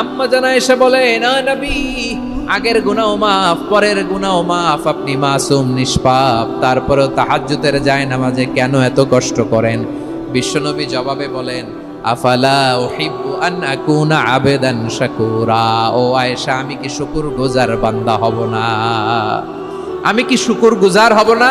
আম্মা জানা এসে বলে, না নবী, আগের গুনাও মাফ, পরের গুনাও মাফ, আপনি মাসুম, নিষ্পাপ, তারপরেও তাহাজ্জুদের যায় নামাজে কেন এত কষ্ট করেন? বিশ্বনবী জবাবে বলেন, আফালা উহিব্বু আন আকুনা আবেদান শাকুরা, ও আয়েশা, আমি কি শুকুর গুজার বান্দা হব না? আমি কি শুকুর গুজার হব না?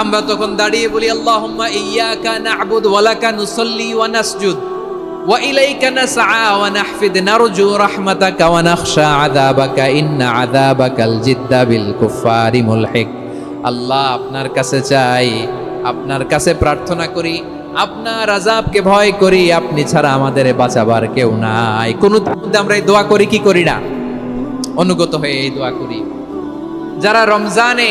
আমরা তখন দাঁড়িয়ে বলি, আল্লাহুম্মা ইয়্যাকা না'বুদু ওয়া লাকা নুসাল্লি ওয়া নাসজুদ ওয়া ইলাইকা নাসআ ওয়া নাহফিদ, নারজু রাহমাতাকা ওয়া নাখশা আযাবাকা, ইন্না আযাবাকাল জিদ্দা বিল কুফারি মুলহিক। আল্লাহ আপনার কাছে চাই, আপনার কাছে প্রার্থনা করি, আপনার আজাবকে ভয় করি, আপনি ছাড়া আমাদের বাঁচাবার কেউ নাই। কোন আমরা এই দোয়া করি, কি করি না? অনুগত হয়ে এই দোয়া করি। যারা রমজানে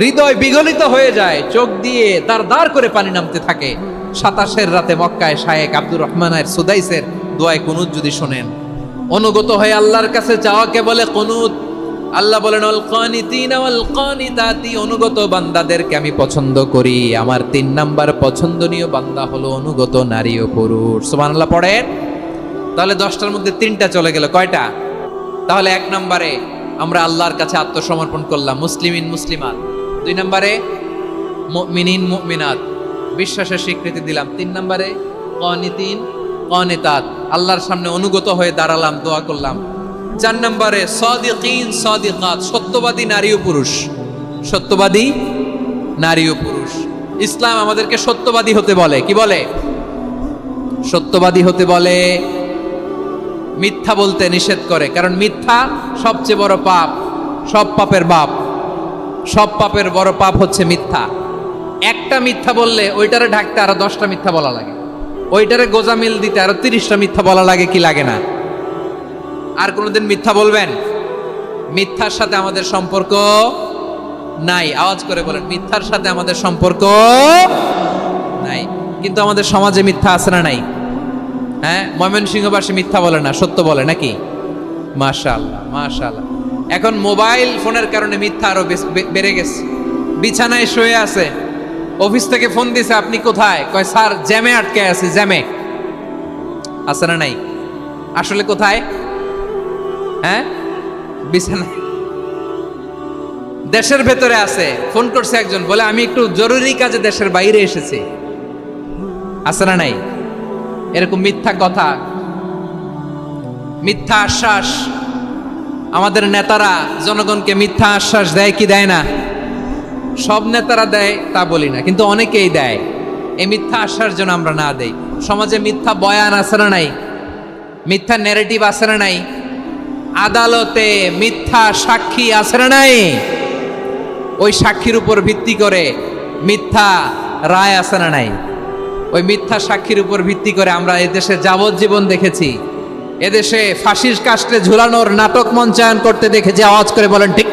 হৃদয় বিগলিত হয়ে যায়, চোখ দিয়ে তার দাঁড় করে পানি নামতে থাকে। সাতাশের রাতে মক্কায় শায়েক আব্দুর রহমানের সুদাইসের দোয়ায় কুনুত যদি শোনেন। অনুগত হয়ে আল্লাহর কাছে চাওয়াকে বলে কুনুত। আল্লাহ বলেন অনুগত বান্দাদেরকে আমি পছন্দ করি। আমার তিন নাম্বার পছন্দনীয় বান্দা হলো অনুগত নারী ও পুরুষ। সুবহানাল্লাহ, পড়েন? তাহলে দশটার মধ্যে তিনটা চলে গেল, কয়টা? তাহলে এক নম্বরে আমরা আল্লাহর কাছে আত্মসমর্পণ করলাম, মুসলিমিন, মুসলিমাত। দুই নম্বরে, মুমিনিন, মুমিনাত। বিশ্বাসের স্বীকৃতি দিলাম। তিন নম্বরে, কনিতিন, কনিতাত। আল্লাহর সামনে অনুগত হয়ে দাঁড়ালাম, দোয়া করলাম। চার নম্বরে, সদিকিন, সদিকাত, সত্যবাদী নারী ও পুরুষ। সত্যবাদী নারী ও পুরুষ। ইসলাম আমাদেরকে সত্যবাদী হতে বলে। কি বলে? সত্যবাদী হতে বলে, মিথ্যা বলতে নিষেধ করে। কারণ মিথ্যা সবচেয়ে বড় পাপ, সব পাপের বাপ। সব পাপের বড় পাপ হচ্ছে মিথ্যা। একটা মিথ্যা বললে ওইটারে ঢাকতে আরও দশটা মিথ্যা বলা লাগে। ওইটারে গোজামিল দিতে আরও তিরিশটা মিথ্যা বলা লাগে কি লাগে না? আর কোনোদিন মিথ্যা বলবেন? মিথ্যার সাথে আমাদের সম্পর্ক নাই। আওয়াজ করে বলেন, মিথ্যার সাথে আমাদের সম্পর্ক নাই। কিন্তু আমাদের সমাজে মিথ্যা আছে না নাই? হ্যাঁ? ময়মনসিংহবাসী মিথ্যা বলে না, সত্য বলে নাকি? মাশাআল্লাহ মাশাআল্লাহ। এখন মোবাইল ফোনের কারণে মিথ্যা আরও বেশ- বে- বেড়ে গেছে। বিছানায় শুয়ে আছে। অফিস থেকে ফোন দিছে, আপনি কোথায়? কয়, স্যার, জ্যামে আটকে আছি, জ্যামে। আছে না নাই? আসলে কোথায়? হ্যাঁ? বিছানায়। দেশের ভেতরে আছে। ফোন করছে একজন, বলে, আমি একটু জরুরি কাজে দেশের বাইরে এসেছি। আছে না নাই? এরকম মিথ্যা কথা। মিথ্যা আশ্বাস। আমাদের নেতারা জনগণকে মিথ্যা আশ্বাস দেয় কি দেয় না? সব নেতারা দেয়, তা বলি না, কিন্তু অনেকেই দেয়। এই মিথ্যা আশ্বাস যেন আমরা না দেই। সমাজে মিথ্যা বয়ান আছে না নাই? মিথ্যা নেরেটিভ আছে না নাই? আদালতে মিথ্যা সাক্ষী আছে না নাই? ওই সাক্ষীর উপর ভিত্তি করে মিথ্যা রায় আছে না নাই? ওই মিথ্যা সাক্ষীর উপর ভিত্তি করে আমরা এদেশে যাবজ্জীবন দেখেছি। এদেশে ফাঁসির কাস্টে ঝুলানোর নাটক মঞ্চায়ন করতে দেখে যে আওয়াজ করে বলেন, ঠিক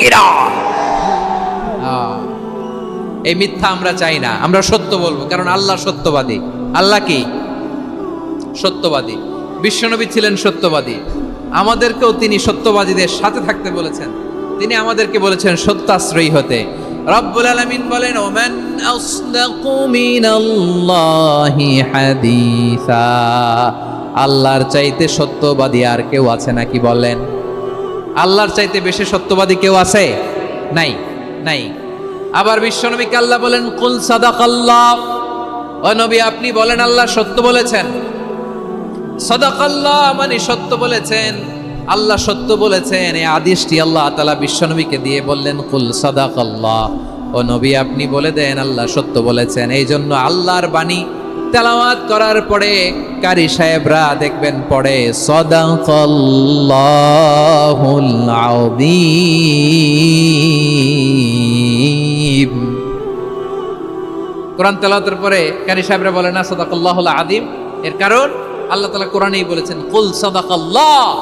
এই মিথ্যা আমরা চাই না, আমরা সত্য বলব, কারণ আল্লাহ সত্যবাদী। আল্লাহ কি? সত্যবাদী। বিশ্বনবী ছিলেন সত্যবাদী। আমাদেরকেও তিনি সত্যবাদীদের সাথে থাকতে বলেছেন। তিনি আমাদেরকে বলেছেন, সত্যাশ্রয়ী হতে। রব্বুল আলামিন বলেন, ওমান আসদাকু মিনাল্লাহি হাদিসা। আল্লাহর চাইতে সত্যবাদী আর কেউ আছে নাকি বলেন? আল্লাহর চাইতে বেশি সত্যবাদী কেউ আছে? নাই নাই। আবার বিশ্বনবীকে আল্লাহ বলেন, কুল সাদাকাল্লাহ। ও নবী, আপনি বলেন, আল্লাহ সত্য বলেছেন। সদাকাল্লাহ মানে সত্য বলেছেন। আল্লাহ সত্য বলেছেন। এই আদেশটি আল্লাহ তালা বিশ্বনবীকে দিয়ে বললেন, কুল সদাকাল্লাহ। ও নবী, আপনি বলে দেন, আল্লাহ সত্য বলেছেন। এই জন্য আল্লাহর বাণী তেলাওয়াত করার পরে কারি সাহেবরা দেখবেন পড়ে, সদাকাল্লাহুল কোরআন তেলাওয়াতের পরে কারি সাহেবরা বলে, না, সদাকাল্লাহুল আদিম এর কারণ, আল্লাহ তালা কোরআনেই বলেছেন, কুল সদাকাল্লাহ।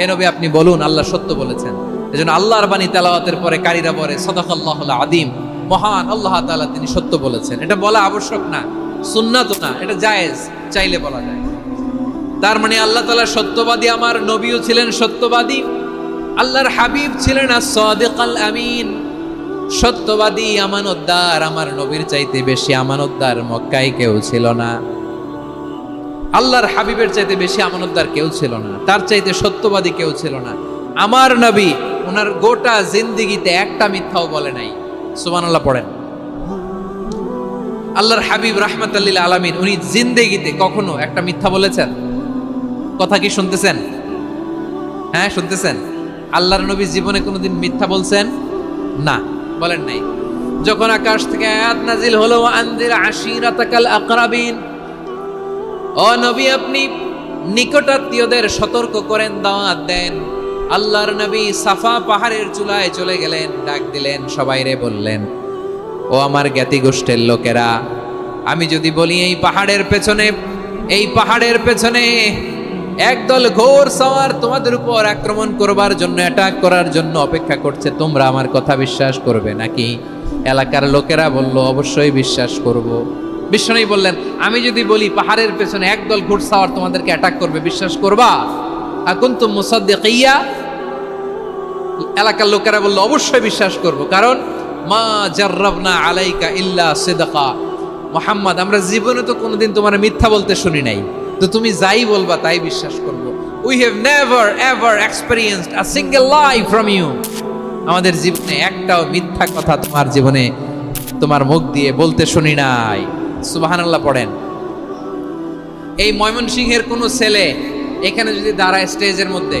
হে নবী, আপনি বলুন, আল্লাহ সত্য বলেছেন। এজন্য আল্লাহর বাণী তেলাওয়াতের পরে কারীরা বলে, সদাকাল্লাহুল আদিম মহান আল্লাহ তাআলা তিনি সত্য বলেছেন। এটা বলা আবশ্যক না। সুন্নাত না, এটা জায়েজ, চাইলে বলা যায়। তার মানে আল্লাহ তাআলা সত্যবাদী, আমার নবীও ছিলেন সত্যবাদী, আল্লাহর হাবিব ছিলেন আল আমিন সত্যবাদী, আমানতদার, আমার নবীর চাইতে বেশি আমানতদার মক্কায় কেউ ছিল না। আল্লাহর হাবিবের চাইতে বেশি আমানতদার কেউ ছিল না, তার চাইতে সত্যবাদী কেউ ছিল না। আমার নবী ওনার গোটা জিন্দিগিতে একটা মিথ্যাও বলে নাই। সুবহানাল্লাহ, পড়েন। আল্লাহর হাবিব রাহমাতাল্লিল আলামিন, উনি জিন্দেগিতে কখনো একটা মিথ্যা বলেছেন? কথা কি শুনতেছেন? হ্যাঁ শুনতেছেন? আল্লাহর নবী জীবনে কোনোদিন মিথ্যা বলছেন? না, বলেন নাই। যখন আকাশ থেকে আয়াত নাজিল হলো আনদির আশিরাতাকাল আকরাবিন, ও নবী, আপনি নিকটাত্মীয়দের সতর্ক করেন, দাওয়াত দেন। আল্লাহর নবী সাফা পাহাড়ের চুলায় চলে গেলেন, ডাক দিলেন, সবাই রে বললেন ও আমার জ্ঞাতি গোষ্ঠের লোকেরা, আমি যদি বলি এই পাহাড়ের পেছনে, এই পাহাড়ের পেছনে একদল ঘোর সওয়ার তোমাদের উপর আক্রমণ করবার জন্য অ্যাটাক করার জন্য অপেক্ষা করছে, তোমরা আমার কথা বিশ্বাস করবে নাকি? এলাকার লোকেরা বলল, অবশ্যই বিশ্বাস করব। বিশ্বনবী বললেন, আমি যদি বলি পাহাড়ের পেছনে একদল ঘোড়সাওয়ার তোমাদেরকে অ্যাটাক করবে, বিশ্বাস করবা? এখন তো মুসাদ্দিকিয়া? এলাকার লোকেরা বলল, অবশ্যই বিশ্বাস করব, কারণ মা জার্রাবনা আলাইকা ইল্লা সিদকা। মোহাম্মদ, আমরা জীবনে তো কোনোদিন তোমার মিথ্যা বলতে শুনি নাই। তো তুমি যাই বলবা তাই বিশ্বাস করব। We have never ever experienced a single life from you আমাদের জীবনে একটাও মিথ্যা কথা তোমার জীবনে তোমার মুখ দিয়ে বলতে শুনি নাই। সুবহানাল্লাহ পড়েন। এই ময়মনসিংহের কোনো ছেলে এখানে যদি দাঁড়ায় স্টেজের মধ্যে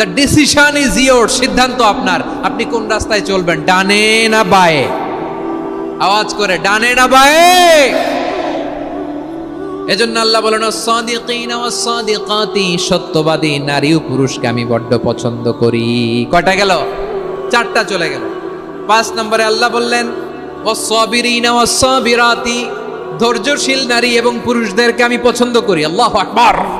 দ্য ডিসিশন ইজ ইয়োর সিদ্ধান্ত আপনার। আপনি কোন রাস্তায় চলবেন? ডানে না বায়ে? আওয়াজ করে, ডানে না বায়ে? এজন্য আল্লাহ বলেন সাদিকিনা ওয়াস সাদিকাতি সত্যবাদী নারী ও পুরুষকে আমি বড্ড পছন্দ করি। কয়টা গেল? চারটা চলে গেল। পাঁচ নম্বরে আল্লাহ বললেন ওয়াস-সাবিরিনা ওয়াস-সাবিরাতি, ধৈর্যশীল নারী এবং পুরুষদেরকে আমি পছন্দ করি। আল্লাহু আকবার।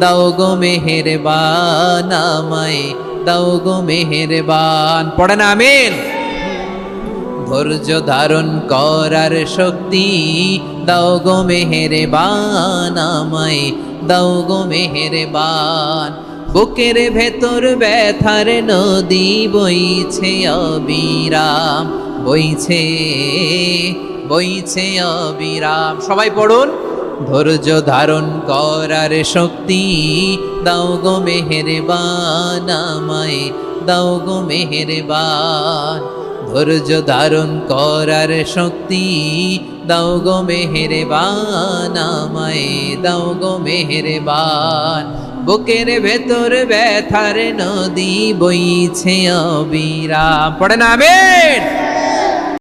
দাও গো মেহেরবান আমায়, দাও গো মেহেরবান। পড়েন আমিন। ধৈর্য ধারণ করার শক্তি, দাও গো মেহেরবান আমায়, দাও গো মেহেরবান। বুকের ভেতর ব্যথার নদী বইছে অবিরাম, বইছে বইছে অবিরাম। সবাই পড়ুন। ধৈর্য ধারণ করার শক্তি। দাও গো মেহেরবান দাও গো মেহেরবান। ধৈর্য ধারণ করার শক্তি। দাও গো মেহেরবান দাও গো মেহেরবান। বুকের ভেতর ব্যথার নদী বইছে অবিরাম। পড়ে না, আমেন।